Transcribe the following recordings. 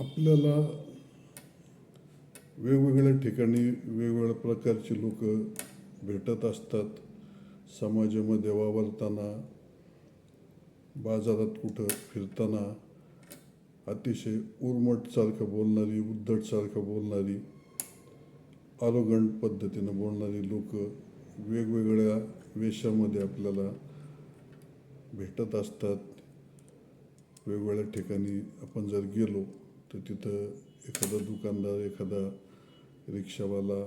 आपल्याला वेगवेगळ्या ठिकाणी वेगवेगळ्या प्रकारची लोक भेटत असतात. समाजामध्ये वावरताना बाजारात कुठं फिरताना अतिशय उर्मटसारखं बोलणारी उद्धटसारखं बोलणारी आरोगंट पद्धतीनं बोलणारी लोक वेगवेगळ्या वेशामध्ये आपल्याला भेटत असतात. वेगवेगळ्या ठिकाणी आपण जर गेलो तर तिथं एखादा दुकानदार एखादा रिक्षावाला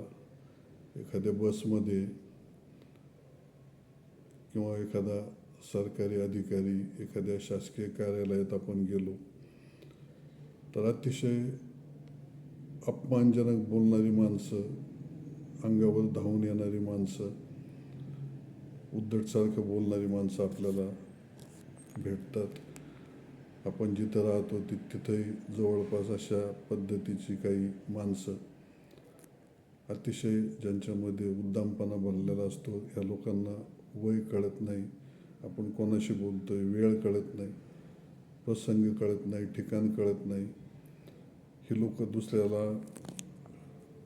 एखाद्या बसमध्ये किंवा एखादा सरकारी अधिकारी एखाद्या शासकीय कार्यालयात आपण गेलो तर अतिशय अपमानजनक बोलणारी माणसं अंगावर धावून येणारी माणसं उद्धटसारखं बोलणारी माणसं आपल्याला भेटतात. आपण जिथं राहतो ति तिथंही जवळपास अशा पद्धतीची काही माणसं अतिशय ज्यांच्यामध्ये उद्दामपणा भरलेला असतो या लोकांना वय कळत नाही. आपण कोणाशी बोलतो आहे वेळ कळत नाही प्रसंग कळत नाही ठिकाण कळत नाही. ही लोक दुसऱ्याला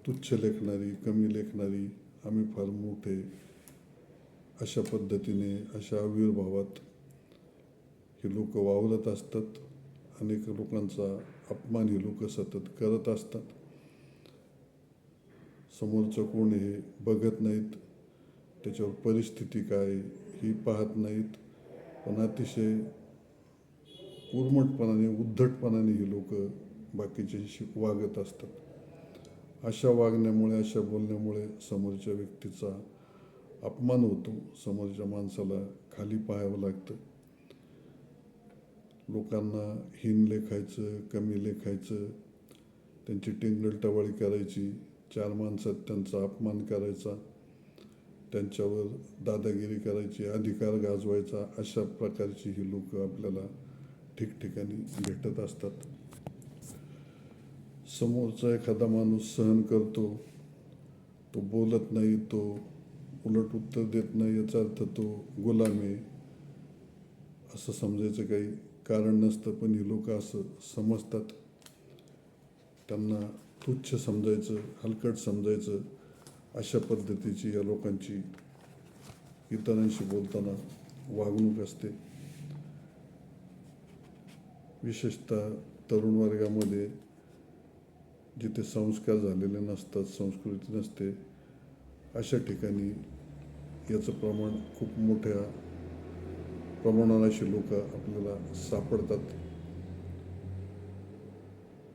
तुच्छ लेखणारी कमी लेखणारी आम्ही फार मोठे अशा पद्धतीने अशा आविर्भावात ही लोक वावरत असतात. अनेक लोकांचा अपमान ही लोक सतत करत असतात. समोरचं कोण हे बघत नाहीत. त्याच्यावर परिस्थिती काय ही पाहत नाहीत. पण अतिशय उर्मटपणाने उद्धटपणाने ही लोक बाकीच्यांशी वागत असतात. अशा वागण्यामुळे अशा बोलण्यामुळे समोरच्या व्यक्तीचा अपमान होतो. समोरच्या माणसाला खाली पाहावं लागतं. लोकांना हीन लेखायचं कमी लेखायचं त्यांची टिंगलटवाळी करायची चार माणसात त्यांचा अपमान करायचा त्यांच्यावर दादागिरी करायची अधिकार गाजवायचा अशा प्रकारची ही लोक आपल्याला ठिकठिकाणी भेटत असतात. समोरचा एखादा माणूस सहन करतो तो बोलत नाही तो उलट उत्तर देत नाही याचा अर्थ तो गुलाम आहे. असं समजायचं काही? कारण नसतं पण ही लोक असं समजतात. त्यांना तुच्छ समजायचं हलकट समजायचं अशा पद्धतीची या लोकांची इतरांशी बोलताना वागणूक असते. विशेषतः तरुण वर्गामध्ये जिथे संस्कार झालेले नसतात संस्कृती नसते अशा ठिकाणी याचं प्रमाण खूप मोठ्या प्रमाणात अशी लोक आपल्याला सापडतात.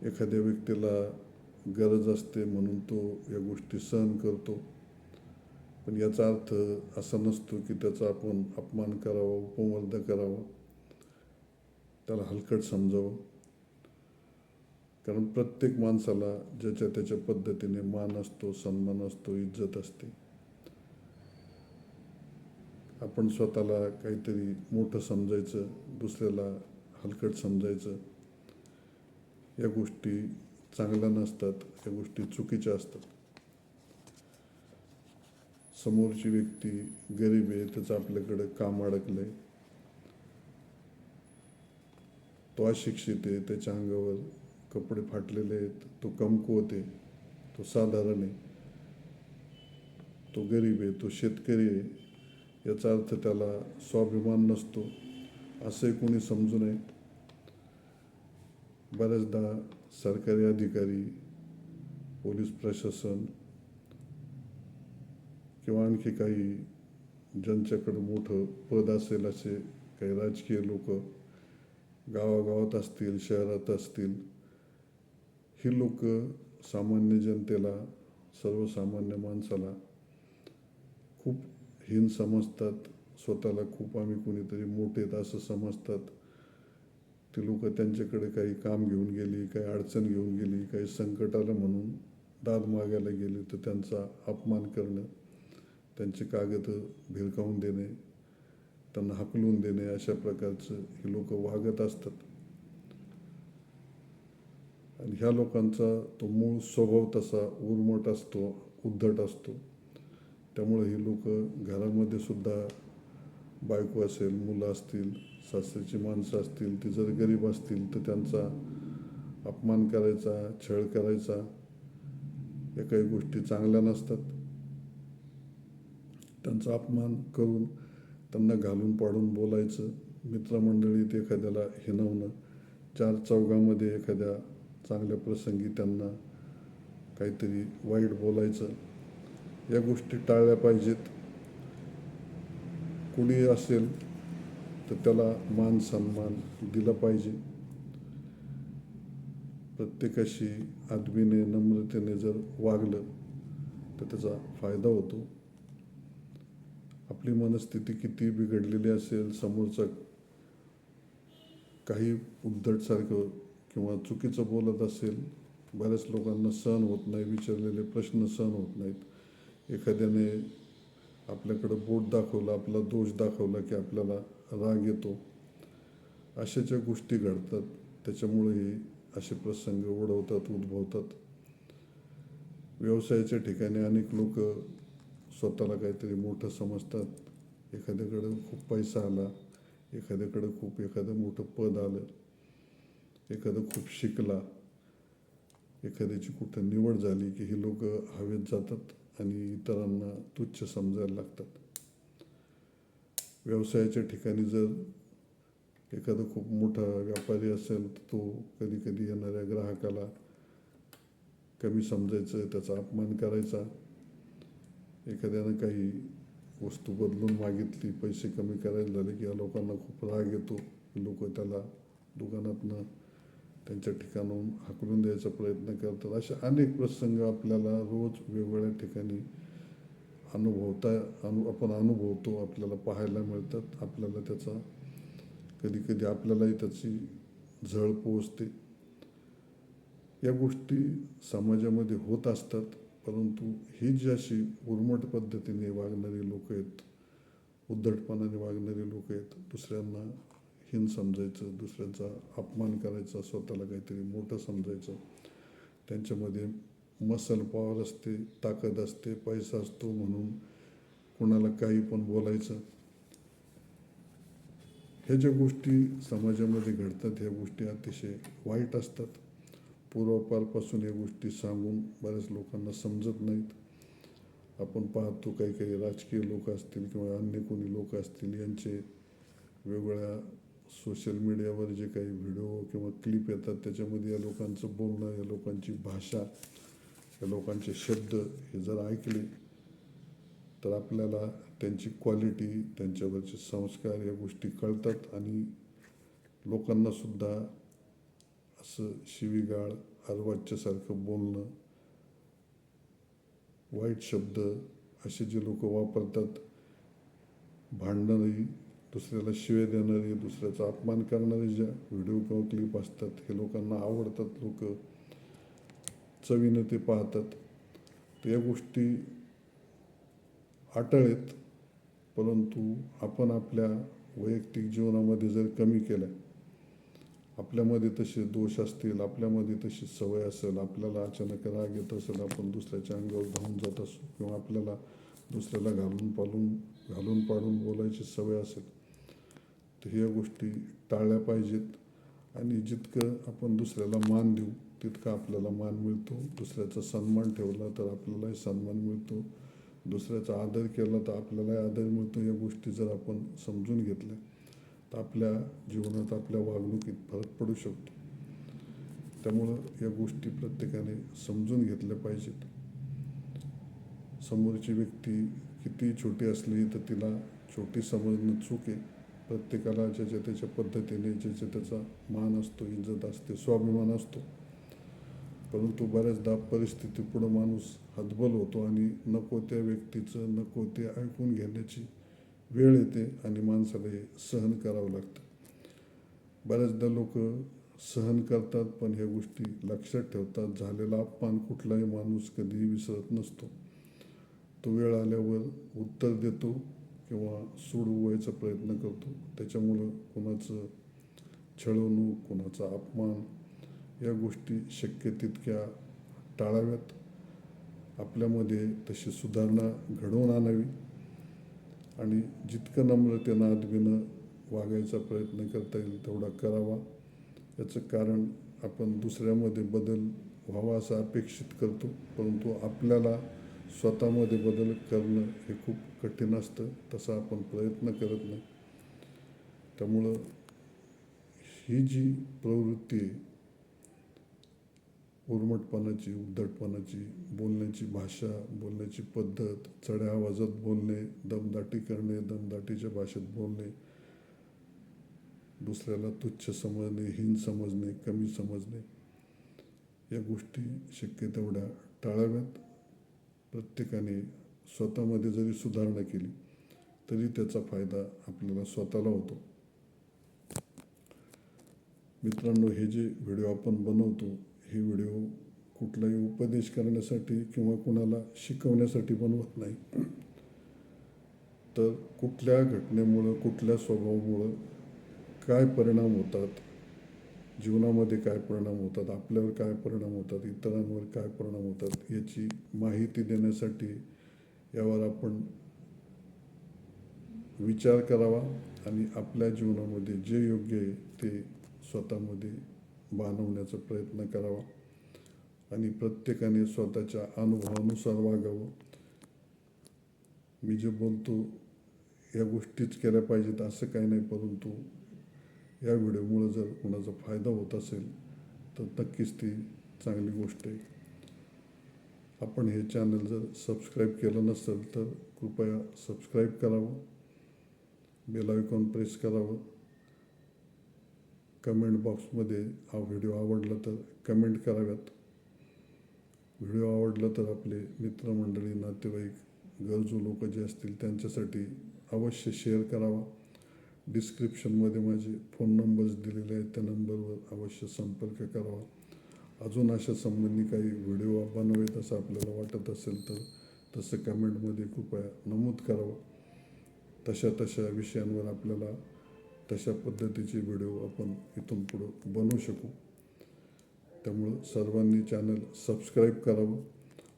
एखाद्या व्यक्तीला गरज असते म्हणून तो या गोष्टी सहन करतो. पण याचा अर्थ असा नसतो की त्याचा आपण अपमान करावा उपमर्द करावा त्याला हलकट समजावं. कारण प्रत्येक माणसाला ज्याच्या त्याच्या पद्धतीने मान असतो सन्मान असतो इज्जत असते. आपण स्वतःला काहीतरी मोठं समजायचं दुसऱ्याला हलकट समजायचं. या गोष्टी चांगल्या नसतात या गोष्टी चुकीच्या असतात. समोरची व्यक्ती गरीब आहे त्याचं आपल्याकडे काम अडकलं आहे तो अशिक्षित आहे त्याच्या अंगावर कपडे फाटलेले आहेत तो कमकुवत आहे तो साधारण आहे. तो गरीब आहे तो शेतकरी आहे याचा अर्थ त्याला स्वाभिमान नसतो असे कोणी समजू नये. बऱ्याचदा सरकारी अधिकारी पोलीस प्रशासन किंवा आणखी काही ज्यांच्याकडं मोठं पद असेल असे काही राजकीय लोक गावागावात असतील शहरात असतील ही लोक सामान्य जनतेला सर्वसामान्य माणसाला खूप हीन समजतात स्वतःला खूप आम्ही कोणीतरी मोठेत असं समजतात. ती लोक त्यांच्याकडे काही काम घेऊन गेली काही अडचण घेऊन गेली काही संकट आलं म्हणून दाद मागायला गेली तर त्यांचा अपमान करणं त्यांचे कागद भिरकावून देणे त्यांना हकलून देणे अशा प्रकारचं हे लोक वागत असतात. आणि ह्या लोकांचा तो मूळ स्वभाव तसा उर्मट असतो उद्धट असतो. त्यामुळे ही लोक घरामध्ये सुद्धा बायको असेल मुलं असतील सासरीची माणसं असतील ती जर गरीब असतील तर त्यांचा अपमान करायचा छळ करायचा या काही गोष्टी चांगल्या नसतात. त्यांचा अपमान करून त्यांना घालून पाडून बोलायचं मित्रमंडळीत एखाद्याला हिनवणं चार चौघामध्ये एखाद्या चांगल्या प्रसंगी त्यांना काहीतरी वाईट बोलायचं या गोष्टी टाळल्या पाहिजेत. कुणी असेल तर त्याला मान सन्मान दिला पाहिजे. प्रत्येकाशी आदमीने नम्रतेने जर वागलं तर त्याचा फायदा होतो. आपली मनस्थिती किती बिघडलेली असेल समोरचा काही उद्धटसारखं किंवा चुकीचं बोलत असेल बऱ्याच लोकांना सहन होत नाही विचारलेले प्रश्न सहन होत नाहीत. एखाद्याने आपल्याकडं बोट दाखवलं आपला दोष दाखवला की आपल्याला राग येतो अशा ज्या गोष्टी घडतात. त्याच्यामुळेही असे प्रसंग ओढवतात उद्भवतात. व्यवसायाच्या ठिकाणी अनेक लोक स्वतःला काहीतरी मोठं समजतात. एखाद्याकडं खूप पैसा आला एखाद्याकडं खूप एखादं मोठं पद आलं एखादं खूप शिकला एखाद्याची कुठं निवड झाली की ही लोक हवेत जातात. आणि इतरांना तुच्छ समजायला लागतात. व्यवसायाच्या ठिकाणी जर एखादा खूप मोठा व्यापारी असेल तर तो कधी कधी येणाऱ्या ग्राहकाला कमी समजायचं त्याचा अपमान करायचा. एखाद्यानं काही वस्तू बदलून मागितली पैसे कमी करायला झाले की या लोकांना खूप राग येतो. लोक त्याला दुकानातनं त्यांच्या ठिकाणाहून हाकलून द्यायचा प्रयत्न करतात. असे अनेक प्रसंग आपल्याला रोज वेगवेगळ्या ठिकाणी अनुभवता अनु आपण अनुभवतो आपल्याला पाहायला मिळतात. आपल्याला त्याचा कधी कधी आपल्यालाही त्याची झळ पोचते या गोष्टी समाजामध्ये होत असतात परंतु ही जी अशी उर्मट पद्धतीने वागणारी लोक आहेत उद्धटपणाने वागणारी लोक आहेत दुसऱ्यांना हीन समजायचं दुसऱ्यांचा अपमान करायचा स्वतःला काहीतरी मोठं समजायचं. त्यांच्यामध्ये मसल पॉवर असते ताकद असते पैसा असतो म्हणून कुणाला काही पण बोलायचं. ह्या ज्या गोष्टी समाजामध्ये घडतात ह्या गोष्टी अतिशय वाईट असतात. पूर्वापारपासून या गोष्टी सांगून बऱ्याच लोकांना समजत नाहीत. आपण पाहतो काही काही राजकीय लोक असतील किंवा अन्य कोणी लोक असतील यांचे वेगवेगळ्या सोशल मीडियावर जे काही व्हिडिओ किंवा क्लिप येतात त्याच्यामध्ये या लोकांचं बोलणं या लोकांची भाषा या लोकांचे शब्द हे जर ऐकले तर आपल्याला त्यांची क्वालिटी त्यांच्यावरचे संस्कार या गोष्टी कळतात आणि लोकांनासुद्धा असं शिवीगाळ अर्वाच्यसारखं बोलणं वाईट शब्द असे जे लोक वापरतात भांडणंही दुसऱ्याला शिवे देणारी दुसऱ्याचा अपमान करणारे ज्या व्हिडिओ किंवा क्लिप असतात हे लोकांना आवडतात लोक. चवीनं ते पाहतात. तर या गोष्टी आटळेत परंतु आपण आपल्या वैयक्तिक जीवनामध्ये जर कमी केल्या आपल्यामध्ये तसे दोष असतील आपल्यामध्ये तशी सवय असेल आपल्याला अचानक राग येत असेल आपण दुसऱ्याच्या अंगावर धावून जात असू किंवा आपल्याला दुसऱ्याला घालून पालून घालून पाडून बोलायची सवय असेल तर ह्या गोष्टी टाळल्या पाहिजेत. आणि जितकं आपण दुसऱ्याला मान देऊ तितका आपल्याला मान मिळतो. दुसऱ्याचा सन्मान ठेवला तर आपल्यालाही सन्मान मिळतो. दुसऱ्याचा आदर केला तर आपल्यालाही आदर मिळतो. या गोष्टी जर आपण समजून घेतल्या तर आपल्या जीवनात आपल्या वागणुकीत फरक पडू शकतो. त्यामुळं या गोष्टी प्रत्येकाने समजून घेतल्या पाहिजेत. समोरची व्यक्ती किती छोटी असली तर तिला छोटी समजणं चूक आहे. प्रत्येकाला ज्याच्या त्याच्या पद्धतीने ज्याच्या त्याचा मान असतो इज्जत असते स्वाभिमान असतो. परंतु बऱ्याचदा परिस्थिती पुढं माणूस हतबल होतो आणि नको त्या व्यक्तीचं नको ते ऐकून घेण्याची वेळ येते आणि माणसाला हे सहन करावं लागतं. बऱ्याचदा लोक सहन करतात पण ह्या गोष्टी लक्षात ठेवतात. झालेला अपमान कुठलाही माणूस कधीही विसरत नसतो. तो वेळ आल्यावर उत्तर देतो किंवा सोडवायचा प्रयत्न करतो. त्याच्यामुळं कोणाचं छळवणूक कोणाचा अपमान या गोष्टी शक्य तितक्या टाळाव्यात. आपल्यामध्ये तशी सुधारणा घडवून आणावी आणि जितकं नम्रतेनं आदबीनं वागायचा प्रयत्न करता येईल तेवढा करावा. याचं कारण आपण दुसऱ्यामध्ये बदल व्हावा असं अपेक्षित करतो परंतु आपल्याला स्वतःमध्ये बदल करणं हे खूप कठीण असतं तसा आपण प्रयत्न करत नाही. त्यामुळं ही जी प्रवृत्ती आहे उर्मटपणाची उद्धटपणाची बोलण्याची भाषा बोलण्याची पद्धत चढ्या आवाजात बोलणे दमदाटी करणे दमदाटीच्या भाषेत बोलणे दुसऱ्याला तुच्छ समजणे हीन समजणे कमी समजणे या गोष्टी शक्य तेवढ्या टाळाव्यात. प्रत्येकाने स्वतःमध्ये जरी सुधारणा केली तरी त्याचा फायदा आपल्याला स्वतःला होतो. मित्रांनो हे जे व्हिडिओ आपण बनवतो हे व्हिडिओ कुठलाही उपदेश करण्यासाठी किंवा कुणाला शिकवण्यासाठी बनवत नाही. तर कुठल्या घटनेमुळं कुठल्या स्वभावामुळं काय परिणाम होतात जीवनामध्ये काय परिणाम होतात आपल्यावर काय परिणाम होतात इतरांवर काय परिणाम होतात याची माहिती देण्यासाठी यावर आपण विचार करावा आणि आपल्या जीवनामध्ये जे योग्य आहे ते स्वतःमध्ये बांधवण्याचा प्रयत्न करावा आणि प्रत्येकाने स्वतःच्या अनुभवानुसार वागावं. मी जे बोलतो या गोष्टीच केल्या पाहिजेत असं काही नाही परंतु या व्हिडिओमुळं जर कोणाचा फायदा होत असेल तर नक्कीच ती चांगली गोष्ट आहे. आपण हे चॅनल जर सबस्क्राईब केलं नसेल तर कृपया सबस्क्राईब करावं बेल आयकॉन प्रेस करावं. कमेंट बॉक्समध्ये हा व्हिडिओ आवडला तर कमेंट कराव्यात. व्हिडिओ आवडला तर आपले मित्रमंडळी नातेवाईक गरजू लोक जे असतील त्यांच्यासाठी अवश्य शेअर करावा. डिस्क्रिप्शनमध्ये माझे फोन नंबर्स दिलेले आहेत. त्या नंबरवर अवश्य संपर्क करावा. अजून अशा संबंधी काही व्हिडिओ बनवेत असं आपल्याला वाटत असेल तर तसं कमेंटमध्ये कृपया नमूद करावं. तशा तशा विषयांवर आपल्याला तशा पद्धतीचे व्हिडिओ आपण इथून पुढं बनवू शकू. त्यामुळं सर्वांनी चॅनल सबस्क्राईब करावं.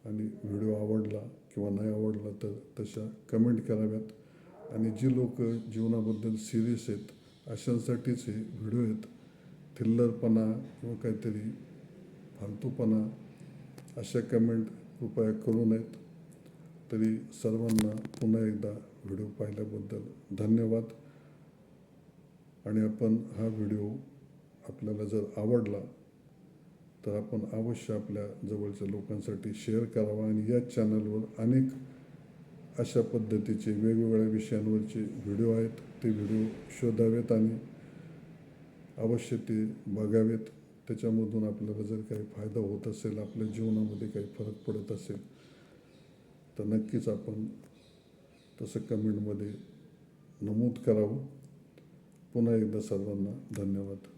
आणि व्हिडिओ आवडला किंवा नाही आवडला तर तशा कमेंट कराव्यात. आणि जी लोक जीवनाबद्दल सिरियस आहेत अशांसाठीच हे व्हिडिओ आहेत. थिल्लरपणा किंवा काहीतरी फालतूपणा अशा कमेंट कृपया करू नयेत. तरी सर्वांना पुन्हा एकदा व्हिडिओ पाहिल्याबद्दल धन्यवाद. आणि आपण हा व्हिडिओ आपल्याला जर आवडला तर आपण अवश्य आपल्या जवळच्या लोकांसाठी शेअर करावा. आणि या चॅनलवर अनेक अशा पद्धतीचे वेगवेगळ्या विषयांवरचे व्हिडिओ आहेत. ते व्हिडिओ शोधावेत आणि अवश्य ते बघावेत. त्याच्यामधून आपल्याला जर काही फायदा होत असेल आपल्या जीवनामध्ये काही फरक पडत असेल तर नक्कीच आपण तसं कमेंटमध्ये नमूद करावं. पुन्हा एकदा सर्वांना धन्यवाद.